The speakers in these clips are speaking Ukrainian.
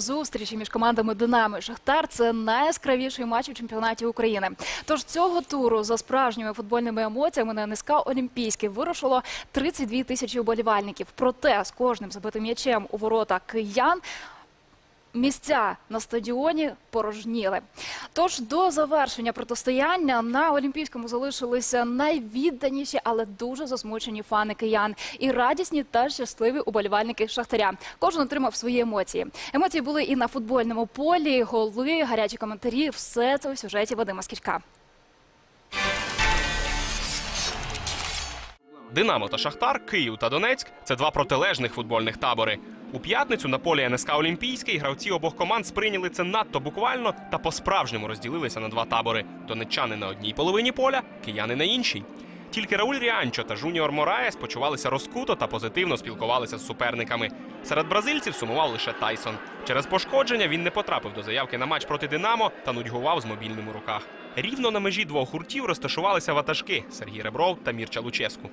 Зустрічі між командами Динамо і Шахтар це найяскравіший матч у чемпіонаті України. Тож цього туру за справжніми футбольними емоціями на НСК Олімпійський вирушило 32 тисячі вболівальників. Проте з кожним забитим м'ячем у ворота киян місця на стадіоні порожніли. Тож до завершення протистояння на Олімпійському залишилися найвідданіші, але дуже засмучені фани киян і радісні та щасливі уболівальники Шахтаря. Кожен отримав свої емоції. Емоції були і на футбольному полі, голи, гарячі коментарі. Все це у сюжеті Вадима Скічка. Динамо та Шахтар, Київ та Донецьк це два протилежних футбольних табори. У п'ятницю на полі НСК Олімпійський гравці обох команд сприйняли це надто буквально та по-справжньому розділилися на два табори: донеччани на одній половині поля, кияни на іншій. Тільки Рауль Ріанчо та Жуніор Мораєс почувалися розкуто та позитивно спілкувалися з суперниками. Серед бразильців сумував лише Тайсон. Через пошкодження він не потрапив до заявки на матч проти Динамо та нудьгував з мобільним у руках. Рівно на межі двох гуртів розташувалися ватажки Сергій Ребров та Мірча Луческу.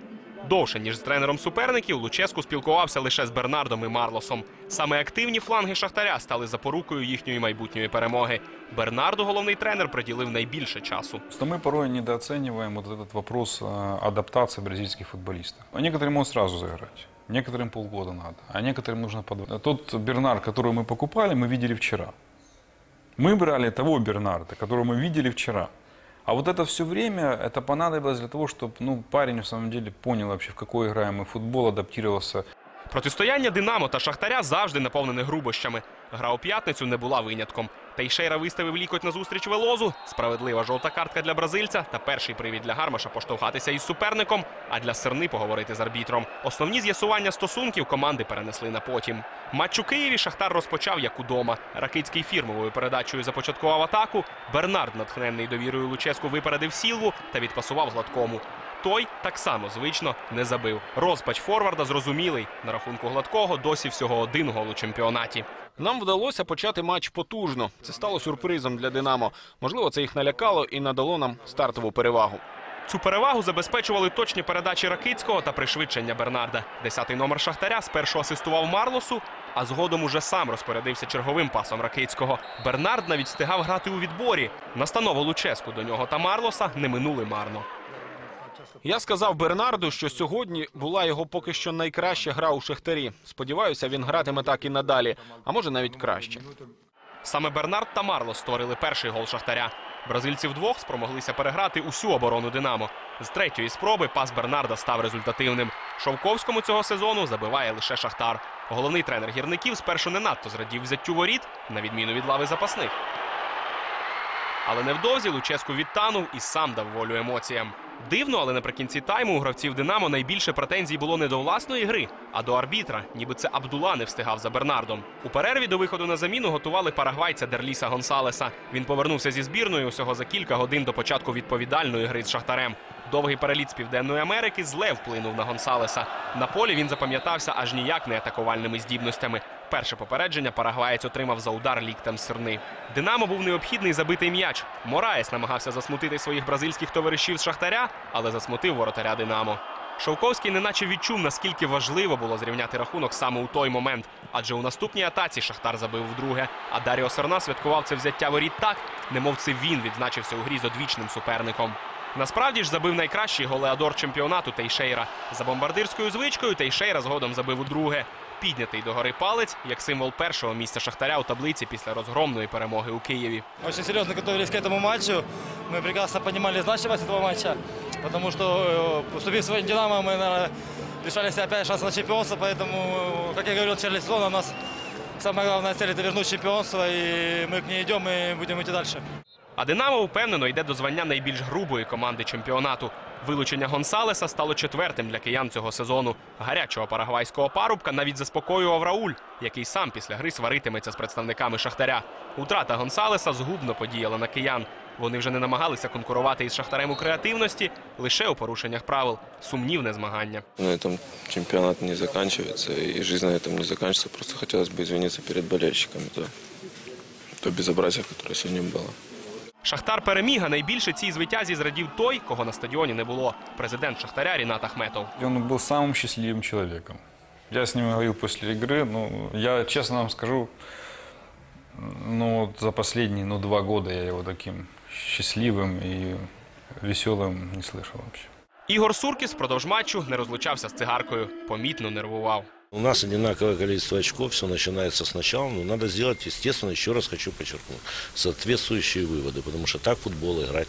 Довше ніж з тренером суперників, Луческу спілкувався лише з Бернардом і Марлосом. Саме активні фланги Шахтаря стали запорукою їхньої майбутньої перемоги. Бернарду головний тренер приділив найбільше часу. Что мы порой недооцениваем вот этот вопрос э, адаптации бразильских футболистов. А некоторые могут сразу заиграть, некоторым полгода надо, а некоторым нужно подумать. Тот Бернард, которого мы покупали, мы видели вчера. Мы брали того Бернарда, которого мы видели вчера. А вот это все время, это понадобилось для того, чтобы ну, парень на самом деле понял вообще, в какой играем мы футбол, адаптировался. Протистояння Динамо та Шахтаря завжди наповнене грубощами. Гра у п'ятницю не була винятком. Тейшейра виставив лікоть на зустріч Велозу. Справедлива жовта картка для бразильця та перший привід для Гармаша поштовхатися із суперником, а для Серни поговорити з арбітром. Основні з'ясування стосунків команди перенесли на потім. Матч у Києві Шахтар розпочав як удома. Ракицький фірмовою передачею започаткував атаку. Бернард, натхненний довірою Луческу, випередив Сілву та відпасував гладкому. Той так само звично не забив. Розпач форварда зрозумілий. На рахунку гладкого досі всього один гол у чемпіонаті. Нам вдалося почати матч потужно. Це стало сюрпризом для Динамо. Можливо, це їх налякало і надало нам стартову перевагу. Цю перевагу забезпечували точні передачі Ракицького та пришвидшення Бернарда. Десятий номер Шахтаря спершу асистував Марлосу, а згодом уже сам розпорядився черговим пасом Ракицького. Бернард навіть встигав грати у відборі. Настанову Луческу до нього та Марлоса не минули марно. Я сказав Бернарду, що сьогодні була його поки що найкраща гра у Шахтарі. Сподіваюся, він гратиме так і надалі, а може навіть краще. Саме Бернард та Марлос створили перший гол Шахтаря. Бразильці вдвох спромоглися переграти усю оборону Динамо. З третьої спроби пас Бернарда став результативним. Шовковському цього сезону забиває лише Шахтар. Головний тренер гірників спершу не надто зрадів взяттю воріт, на відміну від лави запасних. Але невдовзі Луческу відтанув і сам дав волю емоціям. Дивно, але наприкінці тайму у гравців Динамо найбільше претензій було не до власної гри, а до арбітра, ніби це Абдула не встигав за Бернардом. У перерві до виходу на заміну готували парагвайця Дерліса Гонсалеса. Він повернувся зі збірною усього за кілька годин до початку відповідальної гри з Шахтарем. Довгий переліт з Південної Америки зле вплинув на Гонсалеса. На полі він запам'ятався аж ніяк не атакувальними здібностями. Перше попередження парагваєць отримав за удар ліктем сирни. Динамо був необхідний забитий м'яч. Мораєс намагався засмутити своїх бразильських товаришів з Шахтаря, але засмутив воротаря Динамо. Шовковський неначе відчув, наскільки важливо було зрівняти рахунок саме у той момент. Адже у наступній атаці Шахтар забив вдруге. А Даріо Серна святкував це взяття воріт так, немов це він відзначився у грі з одвічним суперником. Насправді ж забив найкращий голеадор чемпіонату Тейшейра. За бомбардирською звичкою Тейшейра згодом забив удруге. Піднятий догори палець як символ першого місця Шахтаря у таблиці після розгромної перемоги у Києві. Очень серьезно готовились к этому матчу. Мы прекрасно понимали значимость этого матча, потому что, э, уступив своим «Динамо», мы, наверное, лишались опять шанса на чемпионство, поэтому, э, как я говорил в начале сезона, у нас самая главная цель – это вернуть чемпионство, и мы к ней идем и будем идти дальше. А Динамо впевнено йде до звання найбільш грубої команди чемпіонату. Вилучення Гонсалеса стало четвертим для киян цього сезону. Гарячого парагвайського парубка навіть заспокоював Рауль, який сам після гри сваритиметься з представниками Шахтаря. Утрата Гонсалеса згубно подіяла на киян. Вони вже не намагалися конкурувати із Шахтарем у креативності, лише у порушеннях правил. Сумнівне змагання. На этом чемпионат не заканчивается, и жизнь на этом не заканчивается. Просто хотелось бы извиниться перед болельщиками за то безобразие, которое сегодня было. Шахтар переміг, а найбільше цій звитязі зрадів той, кого на стадіоні не було. Президент Шахтаря Рінат Ахметов. И он был самым счастливым человеком. Я с ним говорил после игры, ну, я честно вам скажу, Ну, вот за последние ну, два года я его таким счастливым и веселым не слышал вообще. Ігор Суркіс впродовж матчу не розлучався з цигаркою, помітно нервував. У нас одинаковое количество очков, все начинается сначала, но надо сделать, естественно, еще раз хочу подчеркнуть, соответствующие выводы, потому что так футбол играть,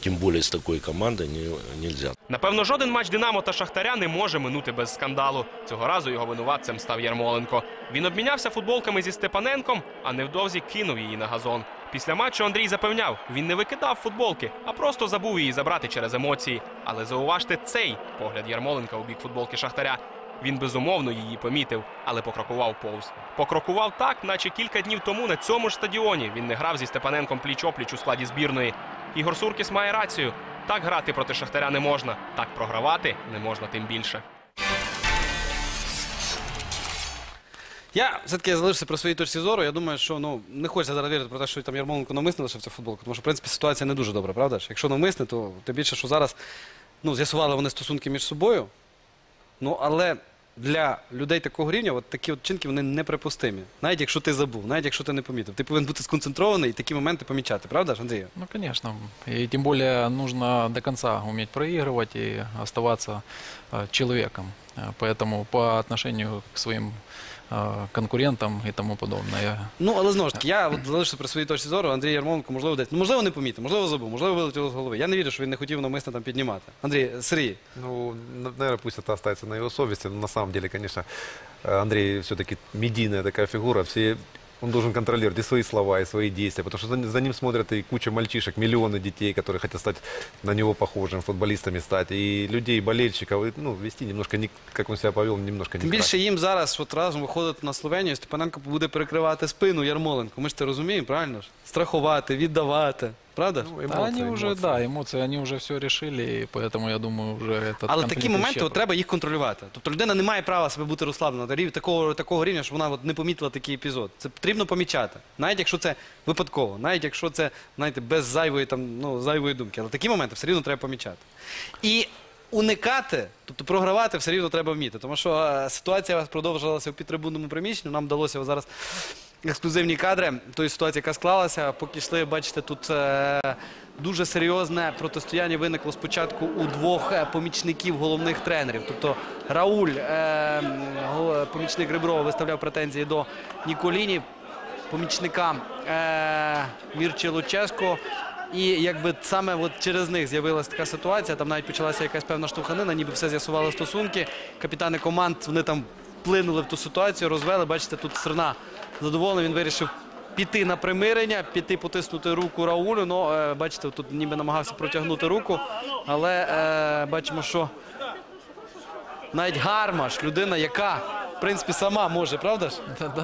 тем более с такой командой, не- нельзя. Напевно, жоден матч Динамо та Шахтаря не може минути без скандалу. Цього разу його винуватцем став Ярмоленко. Він обмінявся футболками зі Степаненком, а невдовзі кинув її на газон. Після матчу Андрій запевняв, він не викидав футболки, а просто забув її забрати через емоції. Але зауважте цей погляд Ярмоленка у бік футболки Шахтаря. Він безумовно її помітив, але покрокував повз. Покрокував так, наче кілька днів тому на цьому ж стадіоні він не грав зі Степаненком пліч-опліч у складі збірної. Ігор Суркіс має рацію. Так грати проти Шахтаря не можна, так програвати не можна тим більше. Я все-таки залишився при своїй точці зору. Я думаю, що ну не хочеться зараз вірити про те, що там Ярмоленко навмисно лишив цю футболку, тому що в принципі ситуація не дуже добра, правда ж? Якщо навмисне, то тим більше, що зараз ну, з'ясували вони стосунки між собою. Ну але для людей такого рівня, от такі от чинки вони неприпустимі. Навіть якщо ти забув, навіть якщо ти не помітив. Ти повинен бути сконцентрований і такі моменти помічати, правда ж, Андрію? Ну, конечно. И тем более нужно до конца уметь проигрывать и оставаться э, человеком. Э, Поэтому по отношению к своим э, конкурентам і тому подобне. Ну, але знову ж таки, я от залишився при своїй точці зору. Андрій Ярмоленко, можливо, десь. Ну, можливо, не помітив, можливо, забув, можливо, вилетіло з голови. Я не вірю, що він не хотів навмисно там піднімати. Андрій, Сергій, Ну, наверное, пусть это остается на его совести. Но на самом деле, конечно, э, Андрей все-таки медийная такая фигура. Все, он должен контролировать и свои слова, и свои действия. Потому что за, ним смотрят и куча мальчишек, миллионы детей, которые хотят стать на него похожим, футболистами стать. И людей, болельщиков. И, ну, вести немножко, не, как он себя повел, немножко тим не більше їм зараз от разом виходити на Словенію, Степаненко буде перекривати спину Ярмоленко. Ми ж це розуміємо, правильно ж? Страхувати, віддавати. Правда ж? Ну, Да, эмоции, они уже, эмоции. да, эмоции, они уже все решили, и поэтому, я думаю, уже этот Але конфликт такі моменти от, исчерпан. треба їх контролювати. Тобто людина не має права себе бути розслаблена до рів- такого, такого рівня, щоб вона от, не помітила такий епізод. Це потрібно помічати. Навіть якщо це випадково, навіть якщо це знаєте, без зайвої, там, ну, зайвої думки. Але такі моменти все рівно треба помічати. І уникати, тобто програвати все рівно треба вміти. Тому що е, ситуація продовжилася в підтрибунному приміщенні. Нам вдалося от зараз ексклюзивні кадри тої ситуації, яка склалася. Поки йшли, бачите, тут е, дуже серйозне протистояння виникло спочатку у двох е, помічників головних тренерів. Тобто Рауль, е, помічник Реброва, виставляв претензії до Ніколіні, помічника е, Луческо. І якби саме от через них з'явилася така ситуація, там навіть почалася якась певна штовханина, ніби все з'ясували стосунки. Капітани команд вони там вплинули в ту ситуацію, розвели. Бачите, тут Стерна задоволений, він вирішив піти на примирення, піти потиснути руку Раулю. Ну, е, бачите, тут ніби намагався протягнути руку, але е, бачимо, що навіть Гармаш, людина, яка в принципі сама може, правда ж?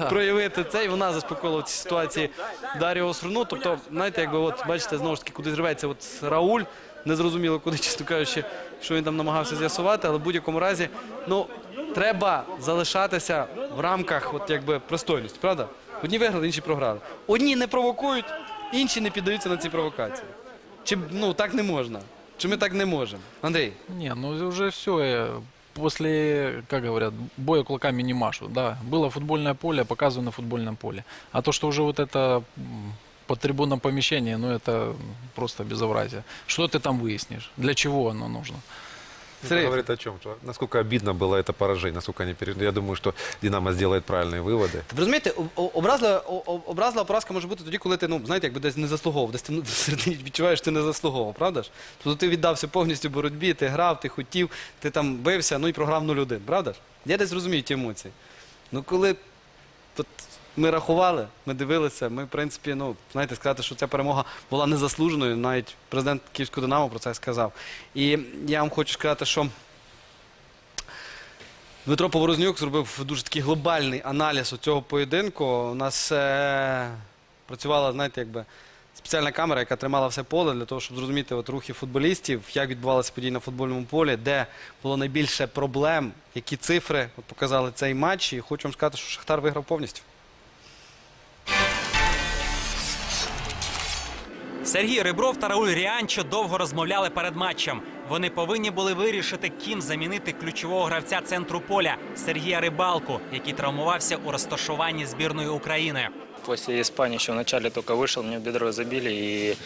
Проявити це, і вона заспокоїла в цій ситуації Даріо Сруну. Тобто, знаєте, якби от бачите, знову ж таки, куди зривається от Рауль Незрозуміло, куди, чесно кажучи, що він там намагався з'ясувати, але в будь-якому разі, ну, треба залишатися в рамках от, якби, пристойності, правда? Одні виграли, інші програли. Одні не провокують, інші не піддаються на ці провокації. Чи ну так не можна? Чи ми так не можемо? Андрій, Не, ну уже все. После, как говорят, боя кулаками не машут. Да, было футбольное поле, показываю на футбольном поле. А то, что уже вот это м, по трибунном помещении, ну это просто безобразие. Что ты там выяснишь? Для чего оно нужно? Это Сергей. говорит о чем? Что насколько обидно было это поражение, насколько они пережили. Я думаю, что Динамо сделает правильные выводы. Ви розумієте, о- о- образлива, о- о- образлива поразка може бути тоді, коли ти, ну, знаєте, якби десь не заслуговував, десь ти ну, всередині відчуваєш, що ти не заслуговував, правда ж? Тобто ти віддався повністю боротьбі, ти грав, ти хотів, ти там бився, ну і програв 0-1, правда ж? Я десь розумію ті емоції. Ну коли от, ми рахували, ми дивилися, ми, в принципі, ну, знаєте, сказати, що ця перемога була незаслуженою, навіть президент Київського Динамо про це сказав. І я вам хочу сказати, що. Дмитро Поворознюк зробив дуже такий глобальний аналіз цього поєдинку. У нас е, працювала, знаєте, якби спеціальна камера, яка тримала все поле для того, щоб зрозуміти от, рухи футболістів, як відбувалися події на футбольному полі, де було найбільше проблем, які цифри от, показали цей матч. І хочу вам сказати, що Шахтар виграв повністю. Сергій Ребров та Рауль Ріанчо довго розмовляли перед матчем. Вони повинні були вирішити, ким замінити ключового гравця центру поля Сергія Рибалку, який травмувався у розташуванні збірної України. После Испании еще вначале только вышел, мне в бедро забили. И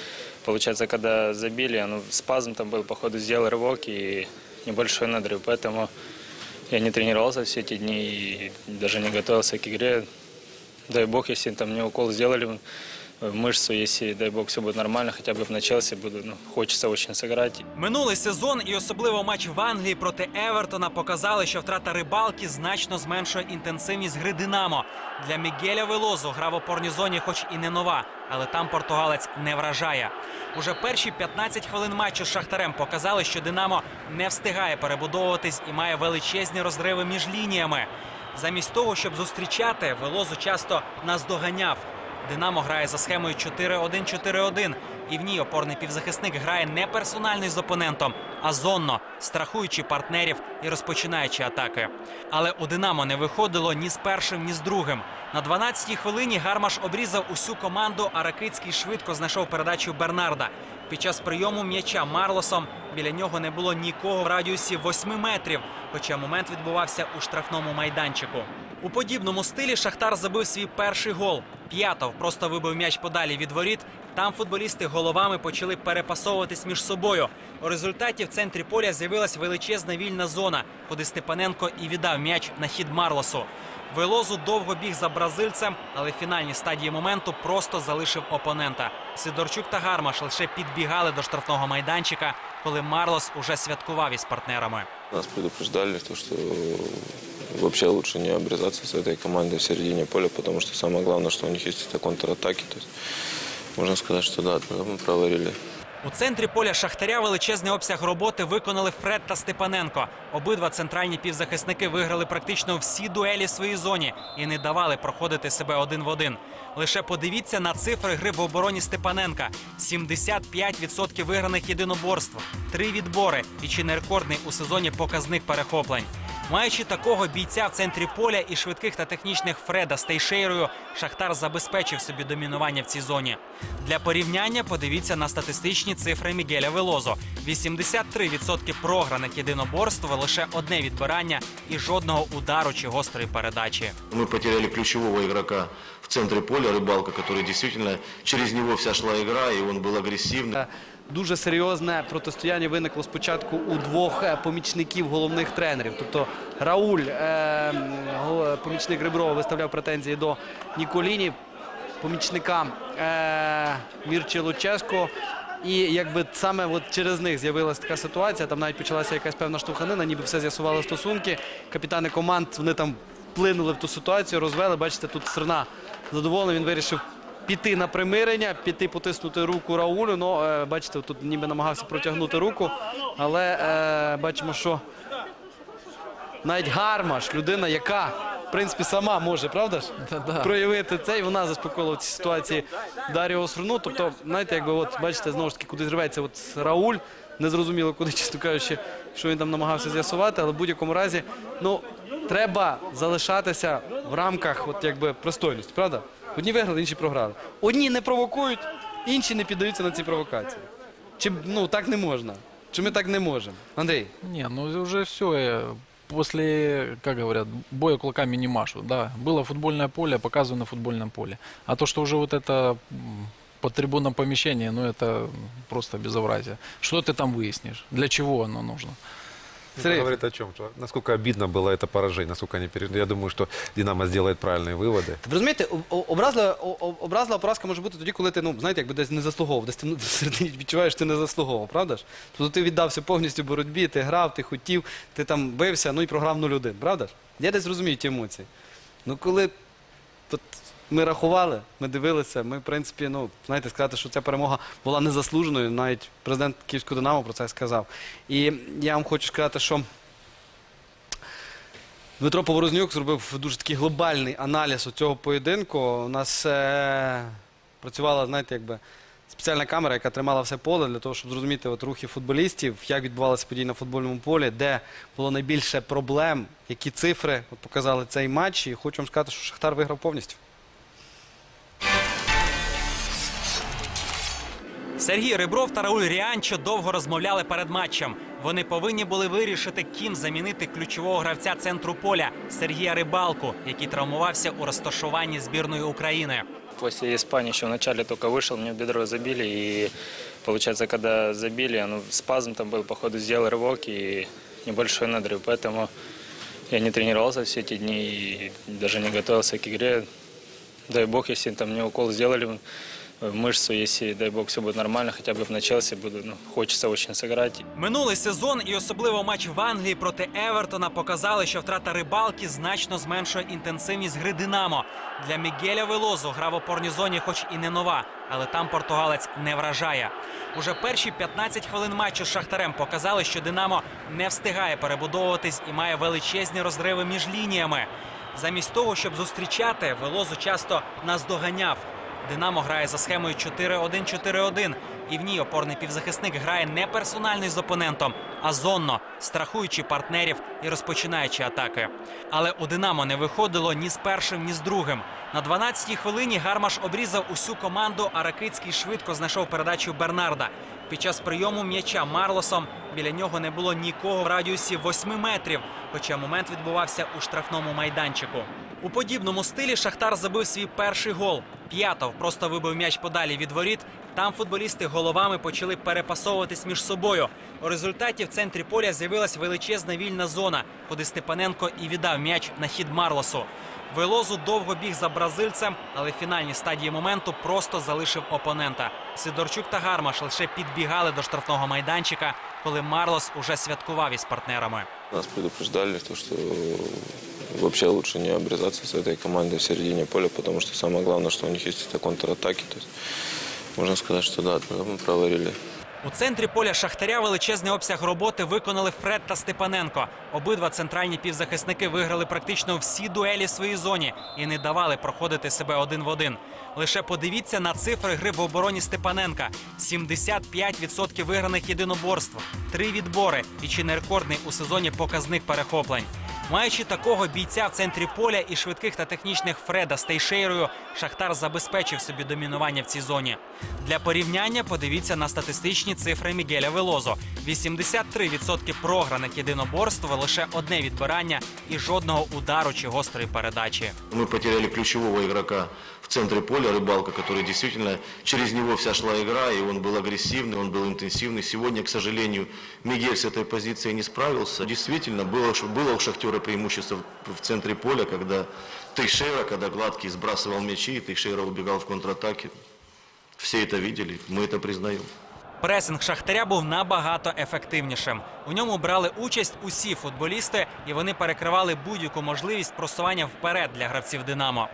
получается, когда забили, ну, спазм там был, походу, сделал рывок и небольшой надрыв. Поэтому я не тренировался все эти дни и даже не готовился к игре. Дай бог, если там мне укол сделали в мышцу, если, дай бог, все будет нормально, хотя бы в начале буду, ну, хочется очень сыграть. Минулий сезон і особливо матч в Англії проти Евертона показали, що втрата рибалки значно зменшує інтенсивність гри Динамо. Для Мігеля Велозу гра в опорній зоні, хоч і не нова, але там португалець не вражає. Уже перші 15 хвилин матчу з Шахтарем показали, що Динамо не встигає перебудовуватись і має величезні розриви між лініями. Замість того, щоб зустрічати, Велозу часто наздоганяв. Динамо грає за схемою 4-1-4-1. І в ній опорний півзахисник грає не персонально з опонентом, а зонно, страхуючи партнерів і розпочинаючи атаки. Але у Динамо не виходило ні з першим, ні з другим. На 12-й хвилині Гармаш обрізав усю команду, а Ракицький швидко знайшов передачу Бернарда. Під час прийому м'яча Марлосом біля нього не було нікого в радіусі 8 метрів, хоча момент відбувався у штрафному майданчику. У подібному стилі Шахтар забив свій перший гол. П'ятов просто вибив м'яч подалі від воріт. Там футболісти головами почали перепасовуватись між собою. У результаті в центрі поля з'явилась величезна вільна зона, куди Степаненко і віддав м'яч на хід Марлосу. Велозу довго біг за бразильцем, але в фінальній стадії моменту просто залишив опонента. Сидорчук та Гармаш лише підбігали до штрафного майданчика, коли Марлос уже святкував із партнерами. Нас предупреждали, то, что вообще лучше не обрезаться с этой командой в середине поля, потому что самое главное, что у них есть это контратаки. То есть можно сказать, что да, мы проварили У центрі поля Шахтаря величезний обсяг роботи виконали Фред та Степаненко. Обидва центральні півзахисники виграли практично всі дуелі в своїй зоні і не давали проходити себе один в один. Лише подивіться на цифри гри в обороні Степаненка: 75% виграних єдиноборств, три відбори і чи не рекордний у сезоні показник перехоплень. Маючи такого бійця в центрі поля і швидких та технічних Фреда з Тейшейрою, Шахтар забезпечив собі домінування в цій зоні. Для порівняння подивіться на статистичні цифри Мігеля Велозо: 83% програних єдиноборств, лише одне відбирання і жодного удару чи гострої передачі. Мы потеряли ключевого игрока в центре поля, Рыбалка, который действительно, через него вся шла игра, и он был агрессивный. Е, Дуже серйозне протистояння виникло спочатку у двох е, помічників головних тренерів. Тобто Рауль, е, го- помічник Реброва, виставляв претензії до Ніколіні, помічника е, Мірчі Луческо. І якби саме от через них з'явилася така ситуація, там навіть почалася якась певна штовханина, ніби все з'ясували стосунки. Капітани команд вони там вплинули в ту ситуацію, розвели. Бачите, тут Стерна задоволений, він вирішив піти на примирення, піти потиснути руку Раулю. Ну, е, бачите, тут ніби намагався протягнути руку, але е, бачимо, що навіть Гармаш, людина, яка принципі сама може, правда ж? Проявити це, і вона заспокоїла в цій ситуації Даріо Сруну. Тобто, знаєте, якби от бачите, знову ж таки, куди зривається от Рауль. Незрозуміло, куди, чесно кажучи, що він там намагався з'ясувати, але в будь-якому разі, ну, треба залишатися в рамках от якби пристойності, правда? Одні виграли, інші програли. Одні не провокують, інші не піддаються на ці провокації. Чи ну так не можна? Чи ми так не можемо? Андрій? Не, ну уже все После, как говорят, боя кулаками не машут. Да, было футбольное поле, показываю на футбольном поле. А то, что уже вот это м, по трибунам помещение, ну это просто безобразие. Что ты там выяснишь? Для чего оно нужно? Это Сергей. говорит о чем? Что насколько обидно было это поражение, насколько они пережили. Я думаю, что Динамо сделает правильные выводы. Ви розумієте, о- о- образлива, о- о- образлива поразка може бути тоді, коли ти, ну, знаєте, якби десь не заслуговував, десь ти ну, всередині відчуваєш, що ти не заслуговував, правда ж? Тобто ти віддався повністю боротьбі, ти грав, ти хотів, ти там бився, ну і програв 0-1, правда ж? Я десь розумію ті емоції. Ну коли от, ми рахували, ми дивилися, ми, в принципі, ну, знаєте, сказати, що ця перемога була незаслуженою, навіть президент Київського Динамо про це сказав. І я вам хочу сказати, що Дмитро Поворознюк зробив дуже такий глобальний аналіз цього поєдинку. У нас е, працювала, знаєте, якби спеціальна камера, яка тримала все поле для того, щоб зрозуміти от, рухи футболістів, як відбувалися події на футбольному полі, де було найбільше проблем, які цифри от, показали цей матч. І хочу вам сказати, що Шахтар виграв повністю. Сергій Ребров та Рауль Ріанчо довго розмовляли перед матчем. Вони повинні були вирішити, ким замінити ключового гравця центру поля Сергія Рибалку, який травмувався у розташуванні збірної України. После Испании еще вначале только вышел, мне в бедро забили. И получается, когда забили, ну, спазм там был, походу, сделал рывок и небольшой надрыв. Поэтому я не тренировался все эти дни и даже не готовился к игре. Дай бог, если там мне укол сделали в мышцу, если, дай бог, все будет нормально, хотя бы в начале буду, ну, хочется очень сыграть. Минулий сезон і особливо матч в Англії проти Евертона показали, що втрата рибалки значно зменшує інтенсивність гри Динамо. Для Мігеля Велозу гра в опорній зоні, хоч і не нова, але там португалець не вражає. Уже перші 15 хвилин матчу з Шахтарем показали, що Динамо не встигає перебудовуватись і має величезні розриви між лініями. Замість того, щоб зустрічати, Велозу часто наздоганяв. Динамо грає за схемою 4-1-4-1. І в ній опорний півзахисник грає не персонально з опонентом, а зонно, страхуючи партнерів і розпочинаючи атаки. Але у Динамо не виходило ні з першим, ні з другим. На 12-й хвилині Гармаш обрізав усю команду, а Ракицький швидко знайшов передачу Бернарда. Під час прийому м'яча Марлосом біля нього не було нікого в радіусі 8 метрів, хоча момент відбувався у штрафному майданчику. У подібному стилі Шахтар забив свій перший гол. П'ятов просто вибив м'яч подалі від воріт. Там футболісти головами почали перепасовуватись між собою. У результаті в центрі поля з'явилась величезна вільна зона, куди Степаненко і віддав м'яч на хід Марлосу. Велозу довго біг за бразильцем, але в фінальній стадії моменту просто залишив опонента. Сидорчук та Гармаш лише підбігали до штрафного майданчика, коли Марлос уже святкував із партнерами. Нас предупреждали, то, что вообще лучше не обрезаться с этой командой в середине поля, потому что самое главное, что у них есть это контратаки. То есть можно сказать, что да, мы проварили у центрі поля Шахтаря величезний обсяг роботи виконали Фред та Степаненко. Обидва центральні півзахисники виграли практично всі дуелі в своїй зоні і не давали проходити себе один в один. Лише подивіться на цифри гри в обороні Степаненка: 75% виграних єдиноборств, три відбори і чи не рекордний у сезоні показник перехоплень. Маючи такого бійця в центрі поля і швидких та технічних Фреда з Тейшейрою, Шахтар забезпечив собі домінування в цій зоні. Для порівняння подивіться на статистичні цифри Мігеля Велозо: 83% програних єдиноборств, лише одне відбирання і жодного удару чи гострої передачі. Ми потеряли ключового игрока в центре поля, Рыбалка, который действительно, через него вся шла игра, и он был агрессивный, он был интенсивный. Сегодня, к сожалению, Мигель с этой позицией не справился. Действительно, было, было у Шахтера преимущество в- центре поля, когда Тейшера, когда Гладкий сбрасывал мячи, и Тейшера убегал в контратаке. Все это видели, мы это признаем. Пресинг Шахтаря був набагато ефективнішим. У ньому брали участь усі футболісти, і вони перекривали будь-яку можливість просування вперед для гравців Динамо.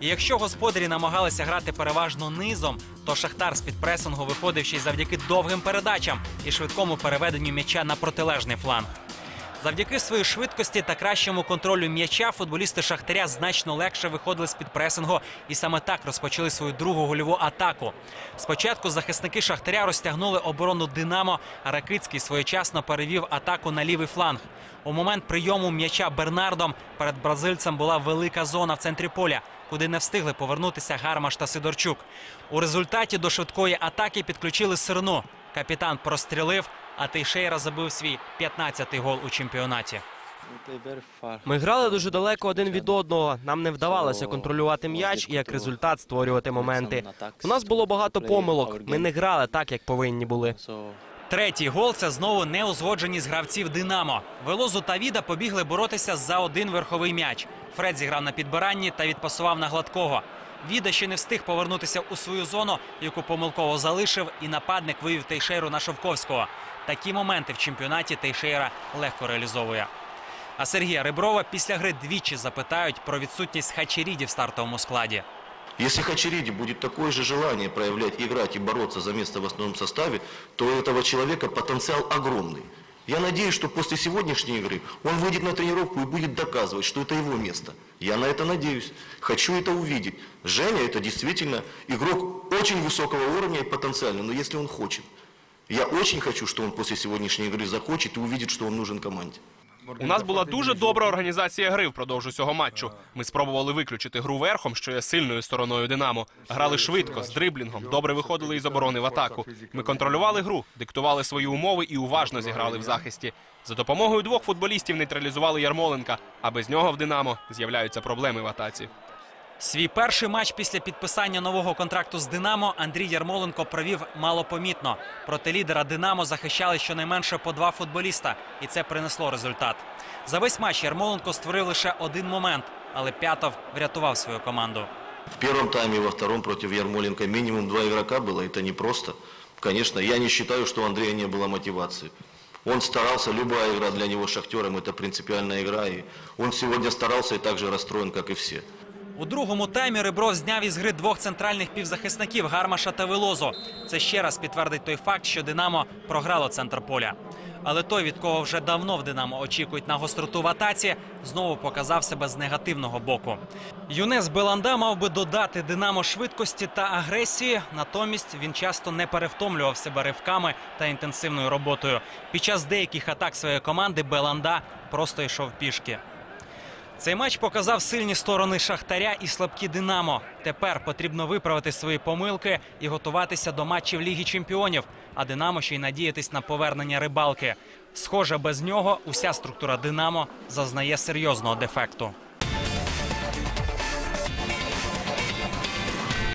І якщо господарі намагалися грати переважно низом, то Шахтар з під пресингу виходив ще й завдяки довгим передачам і швидкому переведенню м'яча на протилежний фланг. Завдяки своїй швидкості та кращому контролю м'яча футболісти Шахтаря значно легше виходили з під пресингу і саме так розпочали свою другу гольову атаку. Спочатку захисники Шахтаря розтягнули оборону Динамо, а Ракицький своєчасно перевів атаку на лівий фланг. У момент прийому м'яча Бернардом перед бразильцем була велика зона в центрі поля, куди не встигли повернутися Гармаш та Сидорчук. У результаті до швидкої атаки підключили Сирну. Капітан прострілив, а Тейшейра забив свій 15-й гол у чемпіонаті. Ми грали дуже далеко один від одного. Нам не вдавалося контролювати м'яч і як результат створювати моменти. У нас було багато помилок. Ми не грали так, як повинні були. Третій гол це знову неузгодженість гравців Динамо. Велозу та Віда побігли боротися за один верховий м'яч. Фред зіграв на підбиранні та відпасував на гладкого. Віда ще не встиг повернутися у свою зону, яку помилково залишив, і нападник вивів Тейшейру на Шовковського. Такі моменти в чемпіонаті Тейшейра легко реалізовує. А Сергія Риброва після гри двічі запитають про відсутність Хачеріді в стартовому складі. Если Хачериди будет такое же желание проявлять, играть и бороться за место в основном составе, то у этого человека потенциал огромный. Я надеюсь, что после сегодняшней игры он выйдет на тренировку и будет доказывать, что это его место. Я на это надеюсь. Хочу это увидеть. Женя это действительно игрок очень высокого уровня и потенциально, но если он хочет. Я очень хочу, что он после сегодняшней игры захочет и увидит, что он нужен команде. У нас була дуже добра організація гри впродовж усього матчу. Ми спробували виключити гру верхом, що є сильною стороною Динамо. Грали швидко, з дриблінгом, добре виходили із оборони в атаку. Ми контролювали гру, диктували свої умови і уважно зіграли в захисті. За допомогою двох футболістів нейтралізували Ярмоленка, а без нього в Динамо з'являються проблеми в атаці. Свій перший матч після підписання нового контракту з Динамо Андрій Ярмоленко провів малопомітно. Проти лідера Динамо захищали щонайменше по два футболіста, і це принесло результат. За весь матч Ярмоленко створив лише один момент, але П'ятов врятував свою команду. В первом тайме и во втором против Ярмоленко минимум два игрока было. Это непросто. Конечно, я не считаю, что у Андрея не было мотивации. Он старался, любая игра для него с Шахтером – это принципиальная игра. И он сегодня старался и так же расстроен, как и все. У другому таймі Ребров зняв із гри двох центральних півзахисників Гармаша та Велозу. Це ще раз підтвердить той факт, що Динамо програло центр поля. Але той, від кого вже давно в Динамо очікують на гостроту в атаці, знову показав себе з негативного боку. Юнес Беланда мав би додати Динамо швидкості та агресії. Натомість він часто не перевтомлював себе ривками та інтенсивною роботою. Під час деяких атак своєї команди Беланда просто йшов пішки. Цей матч показав сильні сторони Шахтаря і слабкі Динамо. Тепер потрібно виправити свої помилки і готуватися до матчів Ліги Чемпіонів. А Динамо ще й надіятись на повернення рибалки. Схоже, без нього уся структура Динамо зазнає серйозного дефекту.